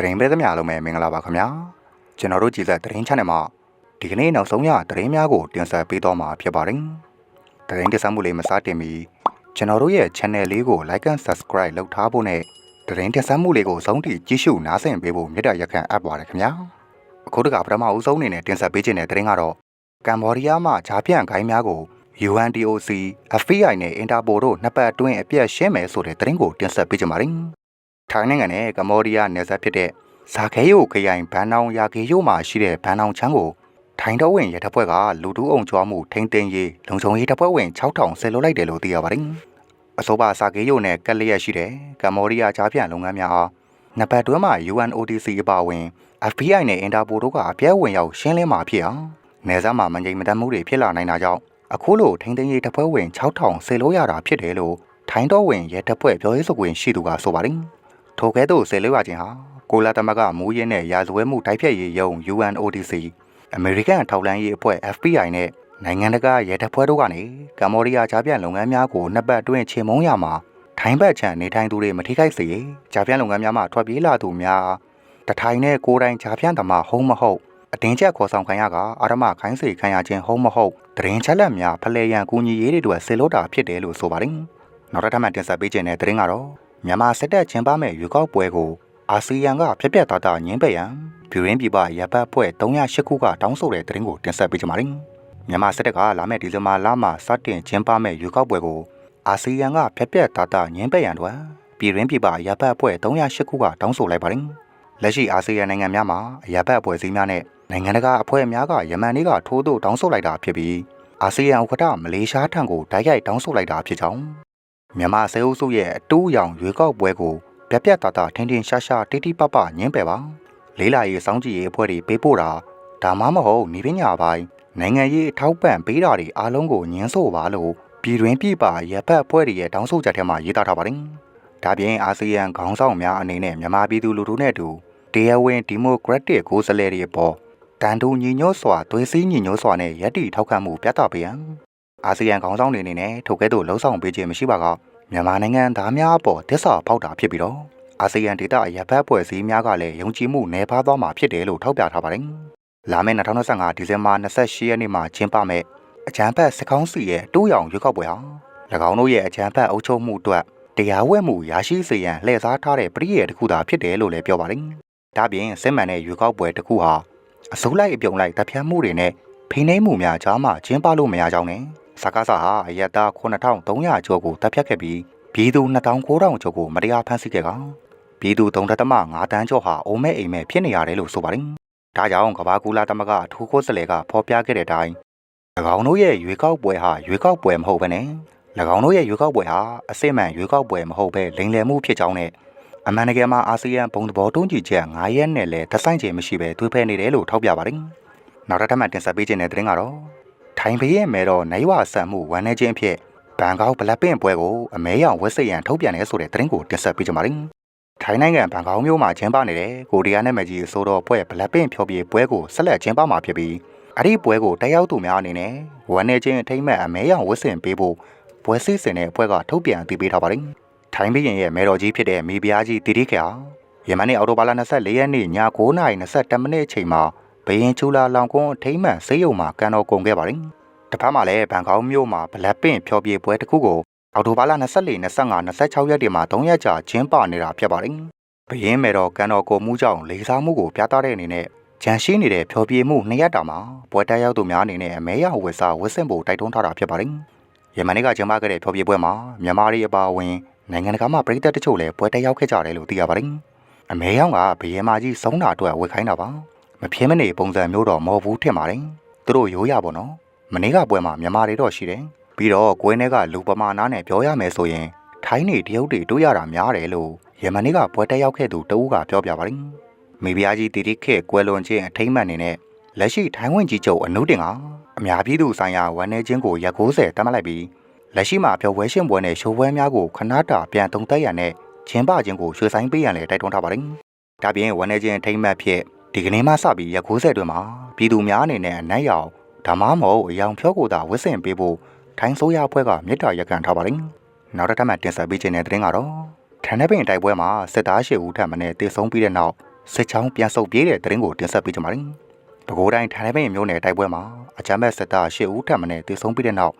သတင်းပေးသမျှလုံးပဲမင်္ဂလာပါခင်ဗျာကျွန်တော်တို့ကြည်သက်သတင်း channel မှာဒီကနေ့နောက်ဆုံးရသတင်းများကိုတင်ဆက်ပေးတော့မှာဖြစ်ပါတယ်သတင်းတင်ဆက်မှုလေးမစတင်မီကျွန်တော်တို့ရဲ့ channel လေးကို like and subscribe လုပ်ထားဖို့နဲ့သတင်းတင်ဆက်မှုလေးကိုအဆုံးထိကြည့်ရှုနားဆင်ပေးဖို့မေတ္တာရက်ခံအပ်ပါတယ်ခင်ဗျာအခုတကပထမအဦးဆုံးအနေနဲ့တင်ဆက်ပေးခြင်းတဲ့သတင်းကတော့ကမ်ဘောဒီးယားမှာဂျာပြန့်ဂိုင်းများကို UNDOC, FBI နဲ့ Interpol တို့နှစ်ပတ်အတွင်းအပြတ်ရှင်းမယ်ဆိုတဲ့သတင်းကိုတင်ဆက်ပေးကြပါမယ်။ ထိုင်းနိုင်ငံနဲ့ကမ္ဘောဒီးယားနယ်စပ်ဖြစ်တဲ့ဇာခဲယိုခရိုင်ဘန်နောင်ရာကေယိုမှာရှိတဲ့ဘန်နောင်ချမ်းကိုထိုင်းတော်ဝင်ရတပ်ဖွဲ့ကလူတူးအောင်ကျွားမှုထိမ့်သိမ်းရေးလုံခြုံရေးတပ်ဖွဲ့ဝင်6000ဆယ်လို့လိုက်တယ်လို့သိရပါတယ်။အဆိုပါဇာကေယိုနဲ့ကက်လျက်ရှိတဲ့ကမ္ဘောဒီးယားကြားပြန်လုပ်ငန်းများဟာနှစ်ပတ်အတွင်းမှာ UNODC အပါအဝင် FBI နဲ့ Interpol တို့ကအပြည့်ဝင်ရောက်ရှင်းလင်းမှာဖြစ်အောင်နယ်စပ်မှာမငြိမ်မသက်မှုတွေဖြစ်လာနိုင်တာကြောင့်အခုလိုထိန်းသိမ်းရေးတပ်ဖွဲ့ဝင်6000ဆယ်လို့ရတာဖြစ်တယ်လို့ထိုင်းတော်ဝင်ရဲတပ်ဖွဲ့ပြောရေးဆိုခွင့်ရှိသူကဆိုပါတယ်။ ထိုကဲ့သို့ဆယ်လို့ရခြင်းဟာကိုလာသမဂမူးရင်းနဲ့ရာဇဝဲမှုတိုက်ဖျက်ရေးယုံ UNODC အမေရိကန်ထောက်လှမ်းရေးအဖွဲ့ FBI နဲ့နိုင်ငံတကာရဲတပ်ဖွဲ့တို့ကနေကမ္ဘောဒီးယားကြားပြန်လုပ်ငန်းများကိုနှစ်ပတ်အတွင်းချေမုံရမှာထိုင်းဘက်ခြံနေထိုင်သူတွေမထိခိုက်စေကြားပြန်လုပ်ငန်းများမှာထွက်ပြေးလာသူများတထိုင်နဲ့ကိုယ်တိုင်ကြားပြန်သမားဟုတ်မဟုတ်အတင်းကျပ်ခေါ်ဆောင်ခံရကအာရမခိုင်းစေခံရခြင်းဟုတ်မဟုတ်တရင်ချက်လက်များဖလဲရန်ကူညီရေးတွေအတွက်ဆေလို့တာဖြစ်တယ်လို့ဆိုပါတယ်။နောက်တစ်ထပ်မှတင်ဆက်ပေးခြင်းတဲ့တရင်ကတော့ မြန်မာစစ်တပ်ချင်းပမဲ့ရွေးကောက်ပွဲကိုအာဆီယံကဖျက်ပြက်သားသားညင်းပယ်ရန်ပြည်ရင်းပြည်ပရပ်ပတ်ဖွဲ့308ခုကတောင်းဆိုတဲ့တရင်ကိုတင်ဆက်ပေးကြပါမယ်။မြန်မာစစ်တပ်ကလာမယ့်ဒီဇင်ဘာလမှာစတင်ချင်းပမဲ့ရွေးကောက်ပွဲကိုအာဆီယံကဖျက်ပြက်သားသားညင်းပယ်ရန်တို့ပြည်ရင်းပြည်ပရပ်ပတ်ဖွဲ့308ခုကတောင်းဆိုလိုက်ပါတယ်။လက်ရှိအာဆီယံနိုင်ငံများမှာအရပ်ဘက်အဖွဲ့အစည်းများနဲ့နိုင်ငံတကာအဖွဲ့များကယမန်နေ့ကထိုးသို့တောင်းဆိုလိုက်တာဖြစ်ပြီးအာဆီယံဥက္ကဋ္ဌမလေးရှားထံကိုတိုက်ရိုက်တောင်းဆိုလိုက်တာဖြစ်ကြောင်း မြန်မာစေအုပ်စုရဲ့အတူရောင်ရွေးကောက်ပွဲကိုပြက်ပြက်သားသားထင်းထင်းရှားရှားတိတိပပညင်းပယ်ပါလေးလာရေးစောင်းကြည့်ရေးအဖွဲ့တွေပေးပို့တာဒါမှမဟုတ်နေပညာပိုင်းနိုင်ငံရေးအထောက်ပံ့ပေးတာတွေအားလုံးကိုညှင်းဆို့ပါလို့ပြည်တွင်းပြည်ပရပ်ပတ်အဖွဲ့တွေရဲ့တောင်းဆိုချက်ထဲမှာရေးသားထားပါတယ်ဒါပြင်အာဆီယံခေါင်းဆောင်များအနေနဲ့မြန်မာပြည်သူလူထုနဲ့အတူတရားဝင်ဒီမိုကရက်တစ်ကိုယ်စားလှယ်တွေပေါ်တန်တူညီညွတ်စွာသွေးစည်းညီညွတ်စွာနဲ့ယက်တီထောက်ခံမှုပြသပေးရန် အာဆီယံခေါင်းဆောင်တွေအနေနဲ့ထိုကဲ့သို့လှုံ့ဆော်ပေးခြင်းမရှိပါကမြန်မာနိုင်ငံသားများအပေါ်တစ္ဆာဖောက်တာဖြစ်ပြီးတော့အာဆီယံဒေသရပ်ဘက်ဖွဲ့စည်းများကလည်းယုံကြည်မှုနည်းပါးသွားမှာဖြစ်တယ်လို့ထောက်ပြထားပါတယ်။လာမယ့်2025ဒီဇင်ဘာ28ရက်နေ့မှာကျင်းပမယ့်အကြံဖက်စကောင်းစီရဲ့တူးရောင်ရွေးကောက်ပွဲဟာ၎င်းတို့ရဲ့အကြံဖက်အုပ်ချုပ်မှုအတွက်တရားဝဲမှုရရှိစေရန်လှည့်စားထားတဲ့ပြည်ရတစ်ခုသာဖြစ်တယ်လို့လည်းပြောပါတယ်။ဒါပြင်စစ်မှန်တဲ့ရွေးကောက်ပွဲတစ်ခုဟာအစိုးလိုက်အပြုံလိုက်တပ်ဖြတ်မှုတွေနဲ့ဖိနှိမ့်မှုများကြားမှာကျင်းပလို့မရကြောင်းနဲ့ စကားစာဟာအယက်သား9300ကျော်ကိုတပ်ဖြတ်ခဲ့ပြီးပြည်သူ2900ကျော်ကိုမတရားဖမ်းဆီးခဲ့ကပြည်သူ3.5တန်းကျော်ဟာအိုမဲအိမ်မဲဖြစ်နေရတယ်လို့ဆိုပါတယ်။ဒါကြောင့်ကဘာကူလာတမကအထူးကိုယ်စားလှယ်ကဖော်ပြခဲ့တဲ့အတိုင်း၎င်းတို့ရဲ့ရွေးကောက်ပွဲဟာရွေးကောက်ပွဲမဟုတ်ဘဲနဲ့၎င်းတို့ရဲ့ရွေးကောက်ပွဲဟာအစစ်မှန်ရွေးကောက်ပွဲမဟုတ်ဘဲလိမ်လည်မှုဖြစ်ကြောင်းနဲ့အမှန်တကယ်မှာအာဆီယံဘုံသဘောတုံးကြည့်ချက်9ရက်နဲ့လည်းသက်ဆိုင်ခြင်းမရှိဘဲသွေးဖဲနေတယ်လို့ထောက်ပြပါတယ်။နောက်တစ်ထပ်မှတင်ဆက်ပေးခြင်းတဲ့သတင်းကတော့ ထိုင်ဘေးရဲ့မဲတော်နိုင်ဝဆန်မှုဝန်내ခြင်းဖြစ်ဘန်ကောက်ဘလက်ပင့်ပွဲကိုအမဲရောင်ဝက်စိရန်ထုတ်ပြန်နေဆိုတဲ့သတင်းကိုတင်ဆက်ပေးကြပါမယ်။ထိုင်းနိုင်ငံဘန်ကောက်မြို့မှာကျင်းပနေတဲ့ကိုရီးယားနဲ့မကြီးဆိုတော့ပွဲဘလက်ပင့်ဖြောပြပွဲကိုဆက်လက်ကျင်းပမှာဖြစ်ပြီးအဲ့ဒီပွဲကိုတက်ရောက်သူများအနေနဲ့ဝန်내ခြင်းအထိမ့်မဲ့အမဲရောင်ဝက်စင်ပေးဖို့ပွဲစည်းစင်တဲ့အဖွဲ့ကထုတ်ပြန်အသိပေးထားပါတယ်။ထိုင်းဘီရင်ရဲ့မဲတော်ကြီးဖြစ်တဲ့မိဖုရားကြီးတီတီခောယမန်နေ့အော်တိုဘာလ24ရက်နေ့ည9:22မိနစ်အချိန်မှာဘ ရင်ချူလာလောင်ကွန်းအထိမ့်မှန်ဆေးရုံမှာကန်တော်ကုန်ခဲ့ပါတယ်။တဖက်မှာလည်းဘန်ကောက်မြို့မှာဘလက်ပင့်ဖျော်ဖြေပွဲတစ်ခုကိုအော်တိုဘာလ24 25 26ရက်တွေမှာ3ရက်ကြာကျင်းပနေတာဖြစ်ပါတယ်။ဘရင်မဲတော်ကန်တော်ကိုမှုကြောင့်လေးစားမှုကိုပြသတဲ့အနေနဲ့ဂျန်ရှိနေတဲ့ဖျော်ဖြေမှုနှစ်ရက်တာမှာပွဲတက်ရောက်သူများအနေနဲ့အမဲရဝက်စားဝက်စင်ဖို့တိုက်တွန်းထားတာဖြစ်ပါတယ်။ယမန်နေ့ကကျင်းပခဲ့တဲ့ဖျော်ဖြေပွဲမှာမြန်မာတွေအပါအဝင်နိုင်ငံတကာမှာပြည်သက်တချို့လည်းပွဲတက်ရောက်ခဲ့ကြတယ်လို့သိရပါတယ်။အမဲရောင်ကဘယင်မာကြီးစုံတာအတွက်ဝယ်ခိုင်းတာပါ။ မပြင်းမနေပုံစံမျိုးတော့မဟုတ်ဘူးထင်ပါတယ်။သူတို့ရိုးရပါတော့။မနေ့ကပွဲမှာမြန်မာတွေတော့ရှိတယ်။ပြီးတော့ကွဲထဲကလူပမာဏနဲ့ပြောရမယ်ဆိုရင်ထိုင်းနေတရုတ်တွေတို့ရတာများတယ်လို့ယမန်နေ့ကပွဲတက်ရောက်ခဲ့သူတဦးကပြောပြပါတယ်။မိဖုရားကြီးတီတီခေကွယ်လွန်ခြင်းအထိမ့်မှန်နေနဲ့လက်ရှိထိုင်းဝင်ကြီးချုပ်အနုတင်ကအများပြည်သူဆိုင်ရာဝန်내ချင်းကိုရက်90တတ်မှတ်လိုက်ပြီးလက်ရှိမှာပြောဝဲရှင်ပွဲနဲ့ရှိုးပွဲများကိုခဏတာပြန်တုံသက်ရန်နဲ့ချင်းပချင်းကိုရွှေဆိုင်ပေးရန်လည်းတိုက်တွန်းထားပါတယ်။ဒါပြင်ဝန်내ချင်းထိမ့်မှတ်ဖြစ် ဒီကနေ့မှစပြီးရက်90တွင်မှာပြည်သူများအနေနဲ့အနက်ရောင်ဒါမှမဟုတ်အယောင်ဖြောကိုသာဝစ်စင်ပေးဖို့ထိုင်းဆိုးရအဖွဲ့ကမြစ်တာရက်ကန်ထားပါတယ်။နောက်တစ်ထပ်မှတင်ဆက်ပေးခြင်းတဲ့သတင်းကတော့ထန်တဲ့ပင်တိုက်ပွဲမှာစစ်သားရှစ်ဦးထပ်မံတေဆုံးပြီးတဲ့နောက်စစ်ချောင်းပြန်ဆုတ်ပြေးတဲ့တရင်ကိုတင်ဆက်ပေးကြပါမယ်။ပဲခူးတိုင်းထိုင်နေပင်မြို့နယ်တိုက်ပွဲမှာအကြမ်းဖက်စစ်သား၈ဦးထပ်မံတေဆုံးပြီးတဲ့နောက်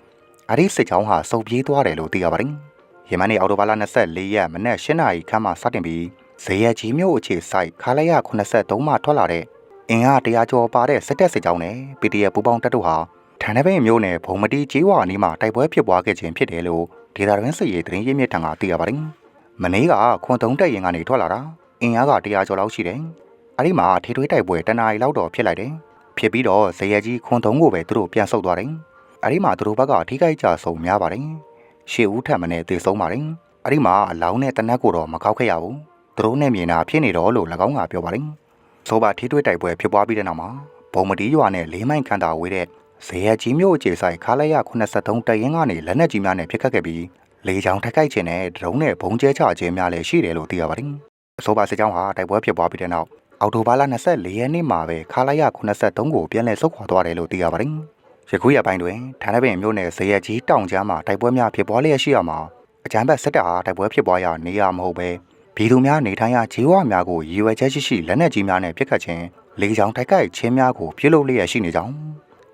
အဒီစစ်ချောင်းဟာစုပ်ပြေးသွားတယ်လို့သိရပါတယ်။ယမန်နေ့အော်တိုဘာလ24ရက်မနက်၈နာရီခန့်မှစတင်ပြီး ဇေယျကြီးမြို့အခြေဆိုင်ခါလရ83မှထွက်လာတဲ့အင်အားတရားကျော်ပါတဲ့စစ်တပ်စစ်ကြောင်းနဲ့ PDF ပူးပေါင်းတပ်တို့ဟာထန်တဲ့ပင်မြို့နယ်ဘုံမတီကျေးဝါနီးမှာတိုက်ပွဲဖြစ်ပွားခဲ့ခြင်းဖြစ်တယ်လို့ဒေတာရင်းစစ်ရေးသတင်းရင်းမြစ်ထံကသိရပါတယ်။မနေ့ကခွန်တုံးတက်ရင်ကနေထွက်လာတာအင်အားကတရားကျော်လောက်ရှိတယ်။အဲဒီမှာထေထွေးတိုက်ပွဲတနားရီလောက်တော့ဖြစ်လိုက်တယ်။ဖြစ်ပြီးတော့ဇေယျကြီးခွန်တုံးကိုပဲသူတို့ပြန်ဆုတ်သွားတယ်။အဲဒီမှာသူတို့ဘက်ကထိခိုက်ကြဆုံများပါတယ်။ရှေ့ဦးထက်မနဲ့သေဆုံးပါတယ်။အဲဒီမှာအလောင်းနဲ့တနက်ကိုတော့မကောက်ခဲ့ရဘူး။ သူတို့နဲ့မြင်တာဖြစ်နေတော့လို့၎င်းကပြောပါတယ်။ဆိုပါထေထွေးတိုက်ပွဲဖြစ်ပွားပြီးတဲ့နောက်မှာဘုံမတီရွာနဲ့လေးမိုင်ခန့်တာဝေးတဲ့ဇေယျကြီးမြို့အခြေဆိုင်ခါလိုက်ရ83တရင်ကနေလက်နက်ကြီးများနဲ့ဖျက်ခတ်ခဲ့ပြီးလေကြောင်းထိုက်ခိုက်ခြင်းနဲ့ဒရုန်းနဲ့ဘုံကျဲချခြင်းများလည်းရှိတယ်လို့သိရပါတယ်။အဆိုပါစစ်ကြောင်းဟာတိုက်ပွဲဖြစ်ပွားပြီးတဲ့နောက်အော်တိုဘာလ24ရက်နေ့မှာပဲခါလိုက်ရ83ကိုပြန်လည်ဆုတ်ခွာသွားတယ်လို့သိရပါတယ်။ယခုရက်ပိုင်းတွင်ဌာနပင်မြို့နယ်ဇေယျကြီးတောင်ကြားမှာတိုက်ပွဲများဖြစ်ပွားလျက်ရှိရမှာအကြမ်းဖက်စစ်တပ်ဟာတိုက်ပွဲဖြစ်ပွားရာနေရာမဟုတ်ပဲ ပြည်သူများနေထိုင်ရာခြေဝါများကိုရည်ရွယ်ချက်ရှိရှိလက်နက်ကြီးများနဲ့ပစ်ခတ်ခြင်းလေကြောင်းထိုက်ခိုက်ခြင်းများကိုပြုလုပ်လျက်ရှိနေကြောင်း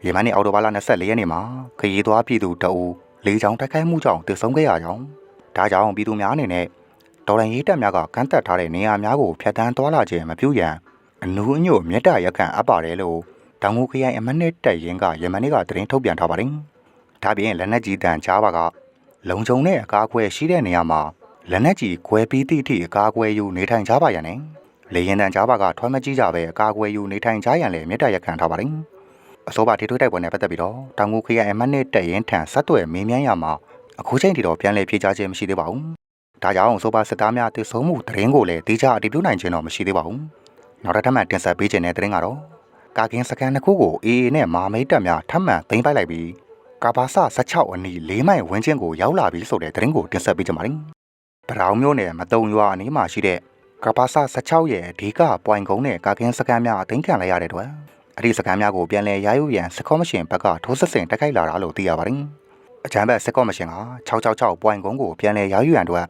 ရေမန်နေ့အော်တိုဘာလ24ရက်နေ့မှာခရီးသွားပြည်သူတအူလေကြောင်းတိုက်ခိုက်မှုကြောင့်တည်ဆုံခဲ့ရကြောင်းဒါကြောင့်ပြည်သူများအနေနဲ့ဒေါ်လာရေးတပ်များကကန့်သက်ထားတဲ့နေရာများကိုဖျက်ဆီးသွားလာခြင်းမပြုရန်အနူးအညွတ်မြတ်တရခန့်အပ်ပါတယ်လို့တောင်ငူခရိုင်အမနစ်တက်ရင်ကရေမန်နေ့ကသတင်းထုတ်ပြန်ထားပါတယ်။ဒါပြင်လက်နက်ကြီးတန်ချားပါကလုံခြုံတဲ့အကာအကွယ်ရှိတဲ့နေရာမှာ လက်နက်ကြီးကွဲပြီးသည့်အထိအကာအကွယ်ယူနေထိုင်ကြပါရန်နဲ့လေရင်တန်ချားပါကထွမ်းမကြီးကြပဲအကာအကွယ်ယူနေထိုင်ကြရန်လည်းမြတ်တရခန့်ထားပါတယ်။အစိုးရထေထွေးတိုက်ပွဲနဲ့ပတ်သက်ပြီးတော့တောင်ငူခရိုင်အမနစ်တက်ရင်ထံဆက်သွယ်မေးမြန်းရမှာအခုချိန်ထိတော့ပြန်လည်ဖြေကြားခြင်းမရှိသေးပါဘူး။ဒါကြောင့်ဆိုပါစစ်သားများတည်ဆုံမှုသတင်းကိုလည်းတိကျအတည်ပြုနိုင်ခြင်းတော့မရှိသေးပါဘူး။နောက်တစ်ထပ်မှတင်ဆက်ပေးခြင်းတဲ့သတင်းကတော့ကာကင်းစကန်တစ်ခုကို AA နဲ့မာမိတ်တပ်များထပ်မံသိမ်းပိုက်လိုက်ပြီးကာဘာဆ16အနီး၄မိုင်ဝန်းကျင်ကိုရောက်လာပြီဆိုတဲ့သတင်းကိုတင်ဆက်ပေးကြပါမယ်။ ပရောင်မျိုးနယ်မတုံရွာအနီးမှာရှိတဲ့ကာဘာဆ16ရဲ့အဓိကပွိုင်ကုန်းနဲ့ကာကင်းစကန်များအသိမ်းခံလိုက်ရတဲ့အတွက်အဲ့ဒီစကန်များကိုပြန်လည်ရယူရန်စကောမရှင်ဘက်ကထိုးစစ်ဆင်တိုက်ခိုက်လာတာလို့သိရပါတယ်။အကြမ်းဖက်စကောမရှင်က666ပွိုင်ကုန်းကိုပြန်လည်ရယူရန်အတွက်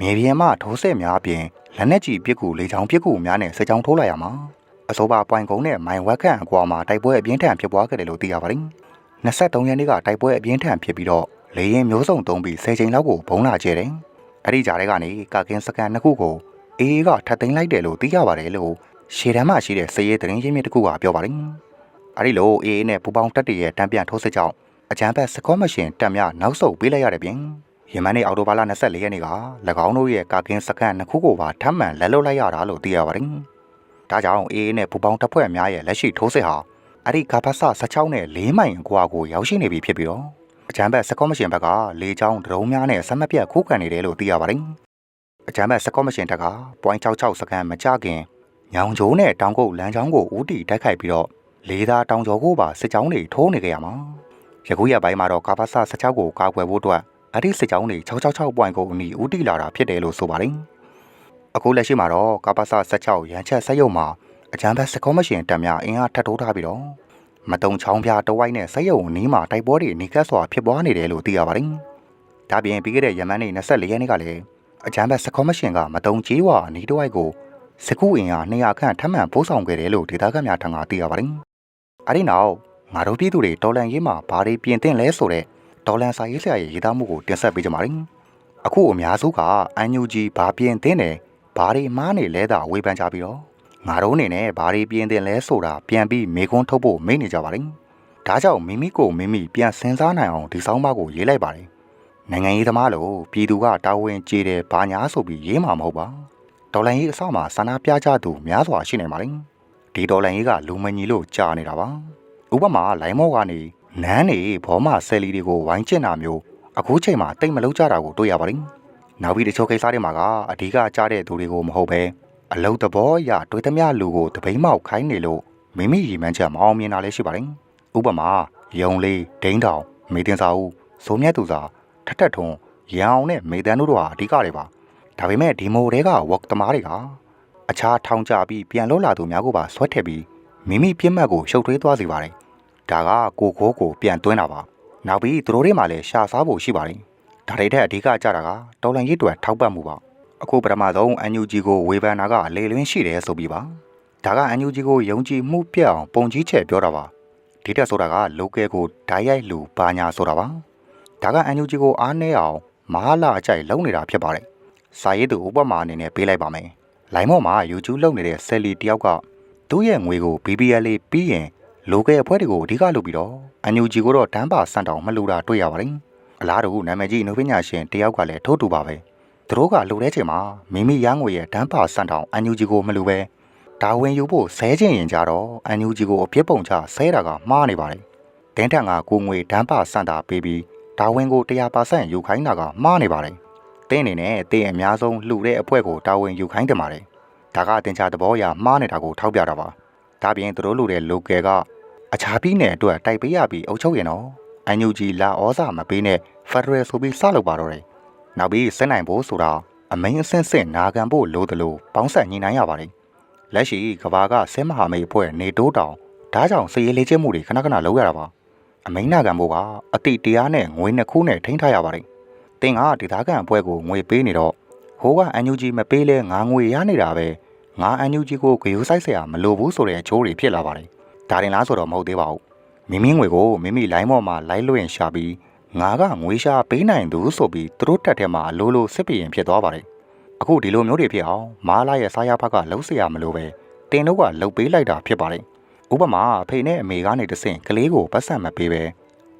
မြေပြင်မှထိုးစစ်များအပြင်လက်နက်ကြီးပစ်ကူလေချောင်းပစ်ကူများနဲ့စစ်ကြောင်းထိုးလိုက်ရမှာအဆိုပါပွိုင်ကုန်းနဲ့မိုင်ဝက်ခန့်အကွာမှာတိုက်ပွဲအပြင်းထန်ဖြစ်ပွားခဲ့တယ်လို့သိရပါတယ်။23ရက်နေ့ကတိုက်ပွဲအပြင်းထန်ဖြစ်ပြီးတော့လေရင်မျိုးစုံသုံးပြီး10ချိန်လောက်ကိုဘုံလာကျဲတယ်။ အဲ့ဒီကြားထဲကနေကာကင်းစကန်နှစ်ခုကိုအေးအေးကထပ်သိမ်းလိုက်တယ်လို့သိရပါတယ်လို့ရှေ့တန်းမှာရှိတဲ့စရေးသတင်းရင်းမြစ်တစ်ခုကပြောပါတယ်။အဲ့ဒီလိုအေးအေးနဲ့ပူပေါင်းတက်တရဲ့တံပြန်ထိုးစစ်ကြောင့်အကြမ်းဖက်စကောမရှင်တပ်များနောက်ဆုတ်ပေးလိုက်ရတဲ့ပြင်ယမန်နေ့အော်တိုဘာလ24ရက်နေ့က၎င်းတို့ရဲ့ကာကင်းစကန်နှစ်ခုကိုပါထပ်မံလက်လွတ်လိုက်ရတာလို့သိရပါတယ်။ဒါကြောင့်အေးအေးနဲ့ပူပေါင်းတပ်ဖွဲ့များရဲ့လက်ရှိထိုးစစ်ဟာအဲ့ဒီကာဖတ်ဆ16နဲ့4မိုင်အကွာကိုရောက်ရှိနေပြီဖြစ်ပြီးတော့ အကြမ်းဖက်စကောမရှင်ဘက်ကလေချောင်းဒရုန်းများနဲ့ဆက်မပြတ်ခိုးကန်နေတယ်လို့သိရပါတယ်။အကြမ်းဖက်စကောမရှင်တပ်က .66 စကန်မကြခင်ညောင်ကျိုးနဲ့တောင်ကုတ်လမ်းကြောင်းကိုဦးတီတိုက်ခိုက်ပြီးတော့လေသာတောင်ကျော်ကိုပါစစ်ကြောင်းတွေထိုးနေကြရမှာ။ယခုရက်ပိုင်းမှာတော့ကာဖတ်ဆ16ကိုကာကွယ်ဖို့အတွက်အဲ့ဒီစစ်ကြောင်းတွေ666ပွိုင်ကိုအနီးဦးတီလာတာဖြစ်တယ်လို့ဆိုပါတယ်။အခုလက်ရှိမှာတော့ကာပါဆာ16ရန်ချက်ဆက်ရုံမှာအကြမ်းဖက်စကောမရှင်တပ်များအင်အားထပ်ထိုးထားပြီးတော့ မတုံချောင်းပြတဝိုက်နဲ့ဆက်ရုံနီးမှာတိုက်ပွဲတွေနေကတ်စွာဖြစ်ပွားနေတယ်လို့သိရပါတယ်။ဒါပြင်ပြီးခဲ့တဲ့ယမန်နေ့24ရက်နေ့ကလည်းအကြမ်းဖက်စကောမရှင်ကမတုံကျေးဝါအနီးတဝိုက်ကိုစကူအင်အား200ခန့်ထပ်မံပို့ဆောင်ခဲ့တယ်လို့ဒေသခံများထံကသိရပါတယ်။အဲဒီနောက်ငါတို့ပြည်သူတွေတော်လန်ရေးမှာဘာတွေပြင်သင့်လဲဆိုတဲ့ဒေါ်လန်စာရေးဆရာရဲ့ရေးသားမှုကိုတင်ဆက်ပေးကြပါမယ်။အခုအများစုကအန်ယူဂျီဘာပြင်သင့်တယ်ဘာတွေမားနေလဲတာဝေဖန်ကြပြီးတော့ ငါတို့အနေနဲ့ဘာတွေပြင်သင့်လဲဆိုတာပြန်ပြီးမေခွန်းထုတ်ဖို့မိတ်နေကြပါလိမ့်။ဒါကြောင့်မိမိကိုမိမိပြန်စဉ်းစားနိုင်အောင်ဒီဆောင်းပါးကိုရေးလိုက်ပါတယ်။နိုင်ငံရေးသမားလို့ပြည်သူကတာဝန်ကျေတယ်ဘာညာဆိုပြီးရေးမှာမဟုတ်ပါ။ဒေါ်လန်ရေးအစမှာဆန္ဒပြကြသူများစွာရှိနေပါလိမ့်။ဒီဒေါ်လန်ရေးကလူမညီလို့ကြာနေတာပါ။ဥပမာလိုင်းမော့ကနေနန်းနေဘောမဆယ်လီတွေကိုဝိုင်းကျင်တာမျိုးအခုချိန်မှာတိတ်မလုံးကြတာကိုတွေ့ရပါတယ်။နောက်ပြီးတချို့ကိစ္စတွေမှာကအဓိကကြားတဲ့သူတွေကိုမဟုတ်ပဲ အလုတ်တဘောအရတွေးသမျှလူကိုတပိမ့်မောက်ခိုင်းနေလို့မိမိရီမှန်းချက်မအောင်မြင်တာလည်းရှိပါတယ်။ဥပမာယုံလေးဒိန်းတောင်မေတင်စာဦးစိုးမြတ်သူစာထက်ထက်ထွန်းရန်အောင်နဲ့မေတန်းတို့တို့ဟာအဓိကတွေပါ။ဒါပေမဲ့ဒီမိုတွေက work သမားတွေကအခြားထောင်ကြပြီးပြန်လွတ်လာသူများကိုပါဆွဲထည့်ပြီးမိမိပြစ်မှတ်ကိုရှုပ်ထွေးသွားစေပါတယ်။ဒါကကိုခိုးကိုပြန်သွင်းတာပါနောက်ပြီးသူတို့တွေမှလည်းရှာစားဖို့ရှိပါတယ်ဒါတွေတဲ့အဓိကကြတာကတော်လန်ရစ်တွေထောက်ပံ့မှုပါ အခုပထမဆုံး NUG ကိုဝေဖန်တာကလေလွင်းရှိတယ်ဆိုပြီးပါဒါကအန်ယူဂျီကိုယုံကြည်မှုပြတ်အောင်ပုံကြီးချက်ပြောတာပါဒီတက်ဆိုတာက local ကိုဓာတ်ရိုက်လူပါညာဆိုတာပါဒါကအန်ယူဂျီကိုအားနည်းအောင်မဟာလာအကြိုက်လုံနေတာဖြစ်ပါတယ်စာရေးသူဥပမာအနေနဲ့ပေးလိုက်ပါမယ်လိုင်းမော့မှာ YouTube လုပ်နေတဲ့ဆယ်လီတယောက်ကသူ့ရဲ့ငွေကို BBL လေးပြီးရင် local အဖွဲ့တွေကိုအဓိကလုပ်ပြီးတော့အန်ယူဂျီကိုတော့တန်းပါစံတောင်မလူတာတွေ့ရပါတယ်အလားတူနာမည်ကြီးနုပညာရှင်တယောက်ကလည်းထိုးတူပါပဲ သူတို့ကလိုတဲ့ချိန်မှာမိမိရငွေရဲ့တန်းပါစံတောင်အန်ယူဂျီကိုမလူပဲဒါဝင်ယူဖို့ဆဲခြင်းရင်ကြတော့အန်ယူဂျီကိုအပြစ်ပုံချဆဲတာကမှားနေပါတယ်တင်းထန်ကကိုငွေတန်းပါစံတာပေးပြီးဒါဝင်ကို100%ယူခိုင်းတာကမှားနေပါတယ်တင်းအနေနဲ့တင်းအများဆုံးလှူတဲ့အဖွဲကိုတာဝန်ယူခိုင်းတယ်ပါတယ်ဒါကအတင်ချသဘောအရမှားနေတာကိုထောက်ပြတာပါဒါပြင်သူတို့လူတဲ့ local ကအခြားပြည်နယ်အတွက်တိုက်ပေးရပြီးအုပ်ချုပ်ရင်တော့အန်ယူဂျီလာဩစာမပေးနဲ့ဖက်ဒရယ်ဆိုပြီးစလုပ်ပါတော့တယ်။ နောက်ပြီးစစ်နိုင်ဖို့ဆိုတာအမိန်အဆင့်ဆင့်နာခံဖို့လိုသလိုပေါင်းဆက်ညီနိုင်ရပါတယ်။လက်ရှိကဘာကဆဲမဟာမိတ်အဖွဲ့နေတိုးတောင်ဒါကြောင့်စည်ရေးလေးကျမှုတွေခဏခဏလုပ်ရတာပါ။အမိန်နာခံဖို့ကအတိတရားနဲ့ငွေနှစ်ခုနဲ့ထိန်းထားရပါတယ်။တင်ကဒေသခံအဖွဲ့ကိုငွေပေးနေတော့ဟိုကအန်ယူဂျီမပေးလဲငါငွေရနေတာပဲငါအန်ယူဂျီကိုဂယိုးဆိုင်ဆရာမလိုဘူးဆိုတဲ့အချိုးတွေဖြစ်လာပါတယ်။ဒါရင်လားဆိုတော့မဟုတ်သေးပါဘူး။မိမိငွေကိုမိမိလိုင်းပေါ်မှာလိုက်လွှင့်ရှာပြီး ငါကငွေရှာပေးနိုင်သူဆိုပြီးသူတို့တက်ထဲမှာအလိုလိုစစ်ပြရင်ဖြစ်သွားပါတယ်။အခုဒီလိုမျိုးတွေဖြစ်အောင်မာလာရဲ့စားရဖက်ကလှုပ်เสียရမလို့ပဲတင်တို့ကလှုပ်ပေးလိုက်တာဖြစ်ပါတယ်။ဥပမာအဖေနဲ့အမေကနေတဆင့်ကလေးကိုပတ်စံမပေးပဲ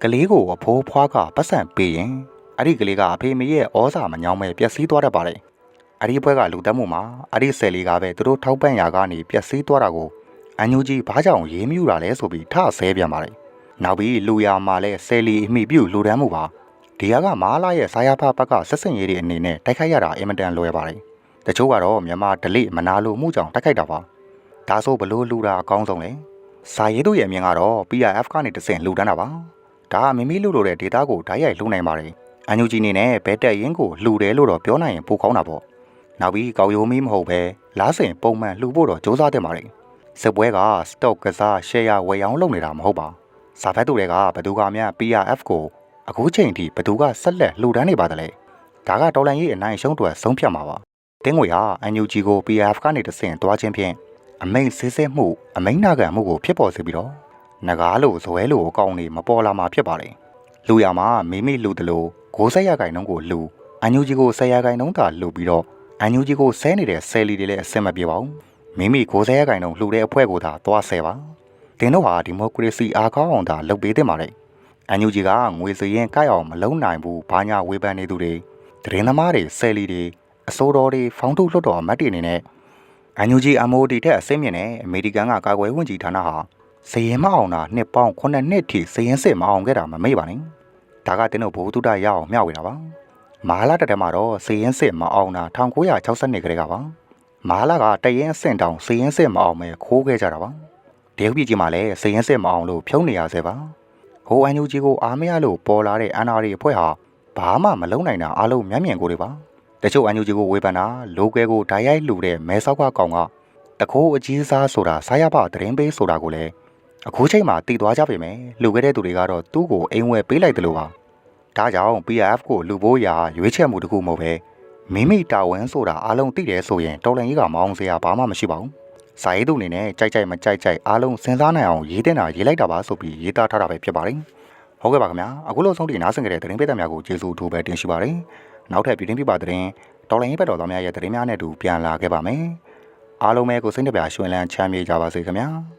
ကလေးကိုအဖိုးဖွားကပတ်စံပေးရင်အဲ့ဒီကလေးကအဖေမေရဲ့ဩဇာမညောင်းမဲ့ပျက်စီးသွားတတ်ပါတယ်။အဲ့ဒီဘွဲကလူတက်မှုမှာအဲ့ဒီဆယ်လေးကပဲသူတို့ထောက်ပံ့ရာကနေပျက်စီးသွားတာကိုအန်ယူကြီးဘာကြောင့်ရေးမြူတာလဲဆိုပြီးထဆဲပြန်ပါတယ်။ နောက်ပြီးလူရမှာလဲဆယ်လီအမိပြုလူတန်းမှုပါ။ဒီဟာကမားလာရဲ့စာရဖဘက်ကဆက်စင်ရေးတွေအနေနဲ့တိုက်ခိုက်ရတာအင်မတန်လွယ်ပါတယ်။တချို့ကတော့မြန်မာဒလိမနာလိုမှုကြောင့်တိုက်ခိုက်တာပါ။ဒါဆိုဘလို့လူတာအကောင်းဆုံးလဲ။စာရေးတို့ရဲ့အမြင်ကတော့ PRF ကနေတဆင့်လူတန်းတာပါ။ဒါကမိမိလူလိုတဲ့ဒေတာကိုဓာတ်ရိုက်လှုပ်နိုင်ပါတယ်။အန်ယူဂျီနေနဲ့ဘဲတက်ရင်ကိုလှူတယ်လို့တော့ပြောနိုင်ရင်ပိုကောင်းတာပေါ့။နောက်ပြီးကောက်ရိုးမီးမဟုတ်ပဲလားစင်ပုံမှန်လှူဖို့တော့စ조사တင်ပါတယ်။စစ်ပွဲက stock ကစား share ဝယ်ရောင်းလုပ်နေတာမဟုတ်ပါ။စာ ဖက်သူတွေကဘသူကများ PRF ကိုအခုချိန်ထိဘသူကဆက်လက်လှူဒန်းနေပါသလဲ။ဒါကတော်လန်ရေးအနိုင်ရှုံးတွေဆုံးဖြတ်မှာပါ။တင်းငွေဟာ NUG ကို PRF ကနေတဆင့်တွားခြင်းဖြင့်အမိန်စစ်စစ်မှုအမိန်နာခံမှုကိုဖြစ်ပေါ်စေပြီးတော့ငကားလို့ဇွဲလို့အကောင်တွေမပေါ်လာမှာဖြစ်ပါတယ်။လူရမှာမိမိလူတလို့60ရာခိုင်နှုန်းကိုလူအန်ယူဂျီကို10ရာခိုင်နှုန်းသာလူပြီးတော့အန်ယူဂျီကိုဆဲနေတဲ့ဆယ်လီတွေလည်းအဆင်မပြေပါဘူး။မိမိ60ရာခိုင်နှုန်းလှူတဲ့အဖွဲ့ကိုသာသွားဆဲပါ။ တင်းတို့ဟာဒီမိုကရေစီအားကောင်းအောင်သာလုပ်ပေးသင့်ပါတယ်။အန်ယူဂျီကငွေစရင်ကိုက်အောင်မလုံးနိုင်ဘူးဘာညာဝေဖန်နေသူတွေတရင်သမားတွေဆယ်လီတွေအစိုးရတွေဖောင်းထုတ်လွတ်တော်အမတ်တွေအနေနဲ့အန်ယူဂျီ MOD ထက်အဆင့်မြင့်တဲ့အမေရိကန်ကကာကွယ်ဝင်ကြီးဌာနဟာစရင်မအောင်တာနှစ်ပေါင်း9နှစ်ထိစရင်စစ်မအောင်ခဲ့တာမမေ့ပါနဲ့။ဒါကတင်းတို့ဘိုးတုဒရအောင်မျှဝေတာပါ။မဟာလာတက်တဲ့မှာတော့စရင်စစ်မအောင်တာ1962ခရကပါ။မဟာလာကတရင်အဆင့်တောင်စရင်စစ်မအောင်မဲ့ခိုးခဲ့ကြတာပါ။ တရုတ်ပြည်ကြီးမှာလည်းစရင်စစ်မအောင်လို့ဖြုံးနေရဆဲပါ။ဟိုအန်ယူဂျီကိုအားမရလို့ပေါ်လာတဲ့ NRA အဖွဲ့ဟာဘာမှမလုံနိုင်တာအားလုံးမျက်မြင်ကိုတွေပါ။တချို့အန်ယူဂျီကိုဝေဖန်တာလိုကဲကိုဓာတ်ရိုက်လှူတဲ့မဲဆောက်ကကောင်ကတခိုးအကြီးစားဆိုတာစားရပါသတင်းပေးဆိုတာကိုလည်းအခုချိန်မှာတည်သွားကြပြီမယ်လူခဲ့တဲ့သူတွေကတော့သူ့ကိုအိမ်ဝယ်ပေးလိုက်တယ်လို့ပါဒါကြောင့် PF ကိုလူဖို့ရာရွေးချယ်မှုတခုမဟုတ်ပဲမိမိတာဝန်ဆိုတာအားလုံးသိတယ်ဆိုရင်တော်လန်ကြီးကမအောင်စရာဘာမှမရှိပါဘူး စာရေးသူအနေနဲ့ကြိုက်ကြိုက်မကြိုက်ကြိုက်အားလုံးစဉ်းစားနိုင်အောင်ရေးတင်တာရေးလိုက်တာပါဆိုပြီးရေးသားထားတာပဲဖြစ်ပါတယ်ဟုတ်ကဲ့ပါခင်ဗျာအခုလို့ဆုံးတီနားဆင်ကြတဲ့သတင်းပေးသက်များကိုကျေးဇူးထိုးပဲတင်ရှိပါတယ်နောက်ထပ်ပြည်တွင်းပြပသတင်းတော်လန်ရေးဘက်တော်သားများရဲ့သတင်းများနဲ့အတူပြန်လာခဲ့ပါမယ်အားလုံးပဲကိုစိတ်နှပြရွှင်လန်းချမ်းမြေ့ကြပါစေခင်ဗျာ